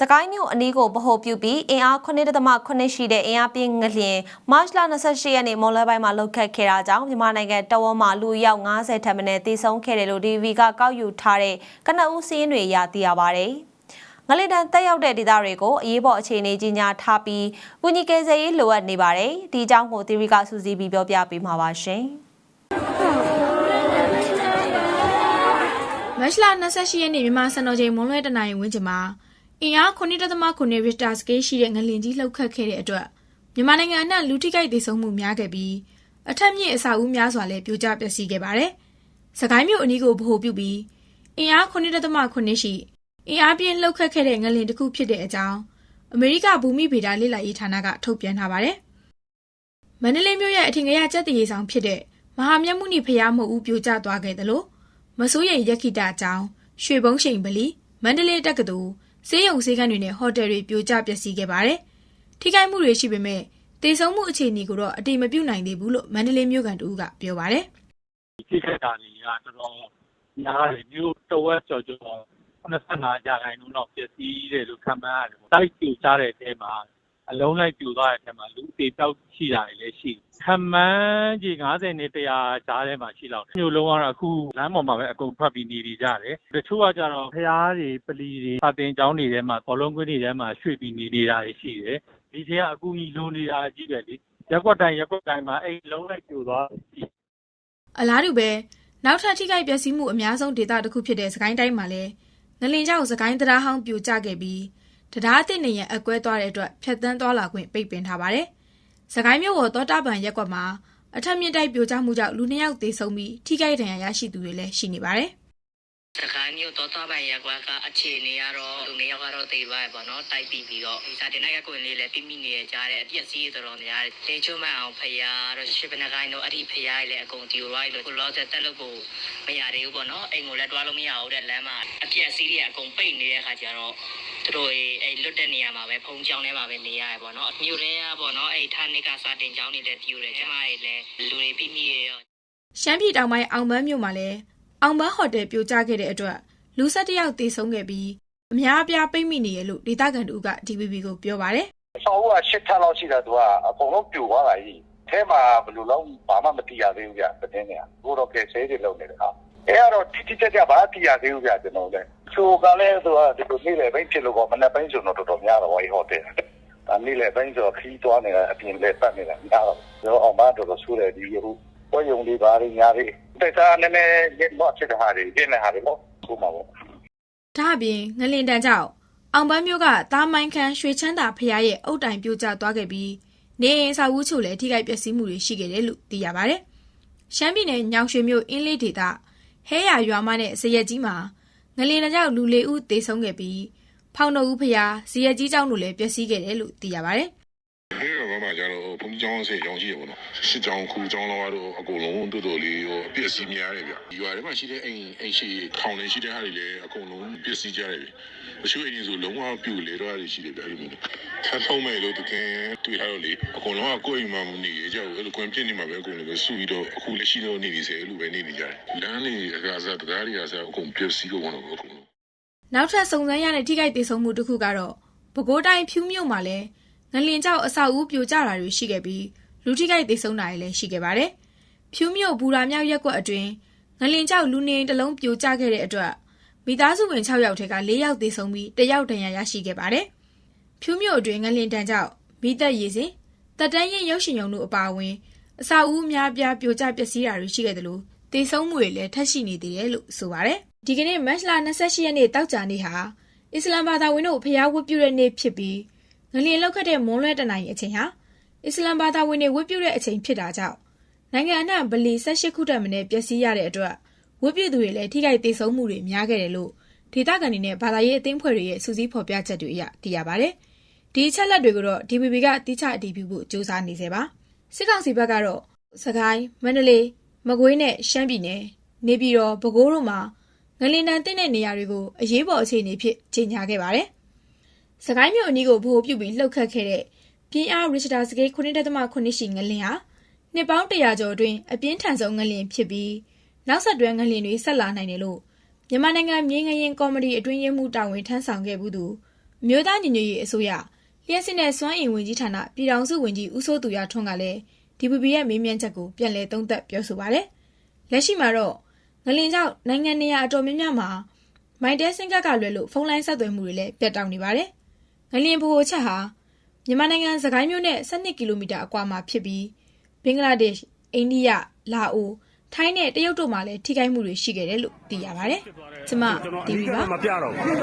စကိုင်းမြို့အနီးကိုဗဟိုပြုပြီးအင်အား9.8ရှိတဲ့အင်အားပြင်းငလျင်မတ်လ28ရက်နေ့မွန်လွဲပိုင်းမှာလှုပ်ခတ်ခဲ့တာကြောင့်မြန်မာနိုင်ငံတဝန်းမှာလူရောက်90ထပ်မံတေဆုံးခဲ့တယ်လို့ DV ကကောက်ယူထားတဲ့ကနဦးစည်းရင်းတွေအရသိရပါဗျ။ငလင်တန်တက်ရောက်တဲ့ဒေသတွေကိုအရေးပေါ်အခြေအနေကြီးညာထားပြီးကုညီကယ်ဆယ်ရေးလိုအပ်နေပါတယ်။ဒီအကြောင်းကို DV ကစူးစီးပြီးပြောပြပေးမှာပါရှင်။မတ်လ28ရက်နေ့မြန်မာစံတော်ချိန်မွန်းလွဲတနာရီဝန်းကျင်မှာ အင်အား9.9ရစ်တာစကေးရှိတဲ့ငလင်ကြီးလှုပ်ခတ်ခဲ့တဲ့အတွက်မြန်မာနိုင်ငံအနှံ့လူထိခိုက်ဒေဆုံးမှုများခဲ့ပြီးအထက်မြင့်အဆောက်အဦများစွာလည်းပြိုကျပျက်စီးခဲ့ပါတယ်။စကိုင်းမြို့အနီးကိုဗဟိုပြုပြီးအင်အား9.9ရှိအင်အားပြင်းလှုပ်ခတ်ခဲ့တဲ့ငလင်တစ်ခုဖြစ်တဲ့အကြောင်းအမေရိကဘူမိဗေဒလေ့လာရေးဌာနကထုတ်ပြန်ထားပါတယ်။မန္တလေးမြို့ရဲ့အထင်ကရကျက်တရေဆောင်ဖြစ်တဲ့မဟာမြတ်မုနိဖရာမဟုတ်ဦးပြိုကျသွားခဲ့တယ်လို့မစိုးရိမ်ရက်ခိတအကြောင်းရွှေဘုံရှိန်ပလီမန္တလေးတက္ကသိုလ် စေယုံစေကန်းတွေနဲ့ဟိုတယ်တွေပြိုကျပျက်စီးခဲ့ပါတယ်။ထိခိုက်မှုတွေရှိပေမဲ့တေဆုံးမှုအခြေအနေကိုတော့အတိမပြုတ်နိုင်သေးဘူးလို့မန္တလေးမြို့ကန်တူကပြောပါတယ်ဒီကိစ္စတာတွေကတော်တော်များတယ်မြို့တဝက်ကျော်ကျော်85ရာခိုင်နှုန်းတော့ပျက်စီးတယ်လို့ခန့်မှန်းရတယ်ပေါ့တိုက်ပြိုကျတဲ့အထဲမှာ အလုံးလိုက်ပြိုသွားတဲ့အထဲမှာလူအသေးတောက်ရှိတာတွေလည်းရှိတယ်ခန့်မှန်းကြီး90နဲ့100ကြားထဲမှာရှိလောက်တယ်မြို့လုံးကတော့အခုလမ်းပေါ်မှာပဲအကုန်ဖတ်ပြီးနေနေကြတယ်တချို့ကကြတော့ဖျားတွေပလီတွေစာတင်ကျောင်းတွေထဲမှာဘောလုံးကွင်းတွေထဲမှာရွှေ့ပြီးနေနေတာတွေရှိတယ်ဒီထဲကအကူကြီးလုံးနေတာအကြီးပဲလေရက်ကွက်တိုင်းရက်ကွက်တိုင်းမှာအဲ့လုံးလိုက်ပြိုသွားတယ်။အလားတူပဲနောက်ထပ်ထိခိုက်ပျက်စီးမှုအများဆုံးဒေသတစ်ခုဖြစ်တဲ့စကိုင်းတိုင်းမှာလည်းငလင်ကြောင့်စကိုင်းတရားဟောင်းပြိုကျခဲ့ပြီး တရားအသစ်နေရန်အကွဲသွားတဲ့အတွက်ဖြတ်တန်းသွားလာခွင့်ပိတ်ပင်ထားပါတယ်။စကိုင်းမြို့ပေါ်တောတာပန်ရက်ကွက်မှာအထက်မြင့်တိုက်ပြိုကျမှုကြောင့်လူနှစ်ယောက်သေဆုံးပြီးထိခိုက်ဒဏ်ရာရရှိသူတွေလည်းရှိနေပါတယ်။စကိုင်းမြို့တော်တော်ပိုင်ရက်ကွက်ကအခြေအနေကတော့လူနေရောက်ကတော့သိသွားရပေါ့နော်တိုက်ပြီးပြီးတော့ဒီစာတင်နိုင်ကကွင်လေးလည်းပြမိနေရကြတဲ့အပြက်စီးတော်တော်များတယ်လေချုံမအောင်ဖရာတော့ရှစ်ပနကိုင်းတော့အဲ့ဒီဖရာကြီးလည်းအကုန်တီရိုလိုက်လို့ကိုလောဆယ်တက်လို့ကိုမရသေးဘူးပေါ့နော်အိမ်ကိုလည်းတွားလို့မရဘူးတဲ့လမ်းမှာအပြက်စီးတွေအကုန်ပိတ်နေတဲ့ခါကျတော့ သူတို့အဲ့လွတ်တဲ့နေရာမှာပဲဖုံးချောင်းထဲမှာပဲနေရတယ်ပေါ့နော်မြို့ထဲကပေါ့နော်အဲ့ဌာနေကစာတင်ချောင်းတွေလည်းပြူတယ်ကျမတွေလည်းလူတွေပြမိရရောရှမ်းပြည်တောင်ပိုင်းအောင်ပန်းမြို့မှာလည်းအောင်ပန်းဟိုတယ်ပြိုကျခဲ့တဲ့အတွက်လူ၁၁ယောက်သေဆုံးခဲ့ပြီးအများအပြားပိတ်မိနေရလို့ဒေသခံတို့က DVB ကိုပြောပါတယ်ဆောက်ဦးက၈ထပ်လောက်ရှိတာသူကအကုန်လုံးပြိုသွားတာကြီးအဲမှာဘယ်လိုလောက်ဘာမှမတိရသေးဘူးဗျတင်းနေဘိုးတော့ကဲဆဲတွေလုပ်နေတယ်ဟာ အဲကတော့တိတိကျကျဘာတိရသေးဘူးဗျကျွန်တော်လည်းဆိုကလည်းသူကဒီလိုနေ့လေဘိတ်ဖြစ်လို့ကမနေ့ပိုင်းဆိုတော့တော်တော်များတော့ဟိုတယ်ဒါနေ့လေဘိတ်ဆိုခီးသွားနေတာအပြင်လက်ပတ်နေတာများတော့ကျွန်တော်အောင်မတော်တော်ဆူတယ်ဒီလိုဘွေယုံလေးပါးညာလေးတိုက်စားနည်းနည်းရက်တော့ဖြစ်တာဟာတွေပြင်းနေဟာတွေပေါ့ကိုမှာပေါ့။ဒါ့အပြင်ငလင်တန်ကြောင့်အောင်ပန်းမြို့ကတာမိုင်းခန်းရွှေချမ်းသာဖရားရဲ့အုတ်တိုင်ပြိုကျသွားခဲ့ပြီးနေအိမ်အဆောက်အဦချို့လည်းထိခိုက်ပျက်စီးမှုတွေရှိခဲ့တယ်လို့သိရပါတယ်။ရှမ်းပြည်နယ်ညောင်ရွှေမြို့အင်းလေးဒေသ ဟဲရရွာမနဲ့ဇရက်ကြီးမှာငလင်တန်ကြောင့်လူ၄ဦးသေဆုံးခဲ့ပြီးဖောင်တော်ဦးဖရားဇရက်ကြီးကျောင်းတို့လည်းပျက်စီးခဲ့တယ်လို့သိရပါတယ်။ဟဲ့ ကဘာမှကျတော့ဘုံကြီးကျောင်းဆေးရောင်းရှိရပါတော့စစ်ကြောင်းခူကျောင်းတော့တော့အကုန်လုံးတူတူလေးဟိုအပြည့်စီများတယ်ဗျဒီရွာထဲမှာရှိတဲ့အိမ်အိမ်ရှိခေါင်နေရှိတဲ့ဟာတွေလည်းအကုန်လုံးပြည့်စည်ကြတယ်ဗျတချို့အိမ်တွေဆိုလုံးဝပြူလေတော့ရရှိတယ်ဗျအဲ့လိုမျိုးဆန်းဆုံးမဲ့လို့တကယ်တွေ့ထားတော့လေအကုန်လုံးကကိုယ့်အိမ်မှာမနေကြဘူးအဲ့လိုကွန်ပြစ်နေမှာပဲအကုန်လုံးပဲစုပြီးတော့အခုလက်ရှိတော့နေနေစေအဲ့လိုပဲနေနေကြတယ်လမ်းတွေအကားစားတရားတွေအစားအကုန်ပြည့်စည်ကုန်တော့အကုန်လုံးနောက်ထပ်စုံစမ်းရတဲ့ထိခိုက်ဒေဆုံးမှုတစ်ခုကတော့ပဲခူးတိုင်းဖြူးမြို့မှာလည်း ငလင်ကြောက်အဆောက်အဦပြိုကျတာတွေရှိခဲ့ပြီးလူထိခိုက်ဒေဆုံးတာတွေလည်းရှိခဲ့ပါတယ်။ဖြူးမြို့ဘူရာမြောက်ရက်ကွက်အတွင်းငလင်ကြောက်လူနေအိမ်တစ်လုံးပြိုကျခဲ့တဲ့အတွက်မိသားစုဝင်6ယောက်ထဲက4ယောက်သေဆုံးပြီး1ယောက်ဒဏ်ရာရရှိခဲ့ပါတယ်။ဖြူးမြို့အတွင်းငလင်တန်ကြောက်မိသက်ရည်စင်တက်တန်းရင်ရုပ်ရှင်ရုံတို့အပါအဝင်အဆောက်အဦအများအပြားပြိုကျပျက်စီးတာတွေရှိခဲ့တယ်လို့သေဆုံးမှုတွေလည်းထပ်ရှိနေသေးတယ်လို့ဆိုပါတယ်။ဒီကနေ့မတ်လ28ရက်နေ့တောက်ကြနေ့ဟာအစ္စလမ်ဘာသာဝင်တို့ဖျားဝတ်ပြုတဲ့နေ့ဖြစ်ပြီး ငလျင်လောက်ခတ်တဲ့မွန်းလွဲတနိုင်အချိန်ဟာအစ္စလမ်ဘာသာဝင်တွေဝတ်ပြုတဲ့အချိန်ဖြစ်တာကြောင့်နိုင်ငံအနှံ့ဗလီ18ခုတက်မင်းပျက်စီးရတဲ့အတွက်ဝတ်ပြုသူတွေလည်းထိခိုက်ဒေဆုံးမှုတွေများခဲ့တယ်လို့ဒေသခံတွေနဲ့ဘာသာရေးအသင်းဖွဲ့တွေရဲ့စူးစီးဖော်ပြချက်တွေအရသိရပါတယ်။ဒီအချက်လက်တွေကိုတော့ DPP ကတိကျအတည်ပြုဖို့စ조사နေစေပါစစ်ကောင်စီဘက်ကတော့စကိုင်းမန္တလေးမကွေးနဲ့ရှမ်းပြည်နယ်နေပြည်တော်ပဲခူးတို့မှာငလင်တန်တင့်တဲ့နေရာတွေကိုအရေးပေါ်အခြေအနေဖြစ်ကြေညာခဲ့ပါတယ်။ စကိုင်းမြို့အနီးကိုဗဟိုပြုပြီးလှုပ်ခတ်ခဲ့တဲ့ပြင်းအားရစ်တာစကေး9.8ရှိငလင်ဟာနှစ်ပေါင်း100ကျော်အတွင်းအပြင်းထန်ဆုံးငလင်ဖြစ်ပြီးနောက်ဆက်တွဲငလင်တွေဆက်လာနိုင်တယ်လို့မြန်မာနိုင်ငံမြေငရင်ကော်မတီအတွင်းရေးမှူးတာဝန်ထမ်းဆောင်ခဲ့မှုသူအမျိုးသားညီညွတ်ရေးအစိုးရလျှက်စစ်နဲ့စွမ်းအင်ဝင်ကြီးဌာနပြည်ထောင်စုဝန်ကြီးဦးစိုးသူရထွန်းကလည်း DPP ရဲ့မေးမြန်းချက်ကိုပြန်လည်သုံးသပ်ပြောဆိုပါတယ်။လက်ရှိမှာတော့ငလင်ကြောင့်နိုင်ငံနေရာအတော်များများမှာမိုင်တဲစင်ကတ်ကလွယ်လို့ဖုန်းလိုင်းဆက်သွယ်မှုတွေလည်းပြတ်တောက်နေပါတယ်။ ငလင်ဗဟိုချက်ဟာမြန်မာနိုင်ငံစကိုင်းမြို့နဲ့12ကီလိုမီတာအကွာမှာဖြစ်ပြီးဘင်္ဂလားဒေ့ရှ်၊အိန္ဒိယ၊လာအိုထိုင်းနဲ့တရုတ်တို့မှာလည်းထိခိုက်မှုတွေရှိခဲ့တယ်လို့သိရပါတယ်။ကျမကျွန်တော်အတီဗီဓိကပါမပြတော့ဘူး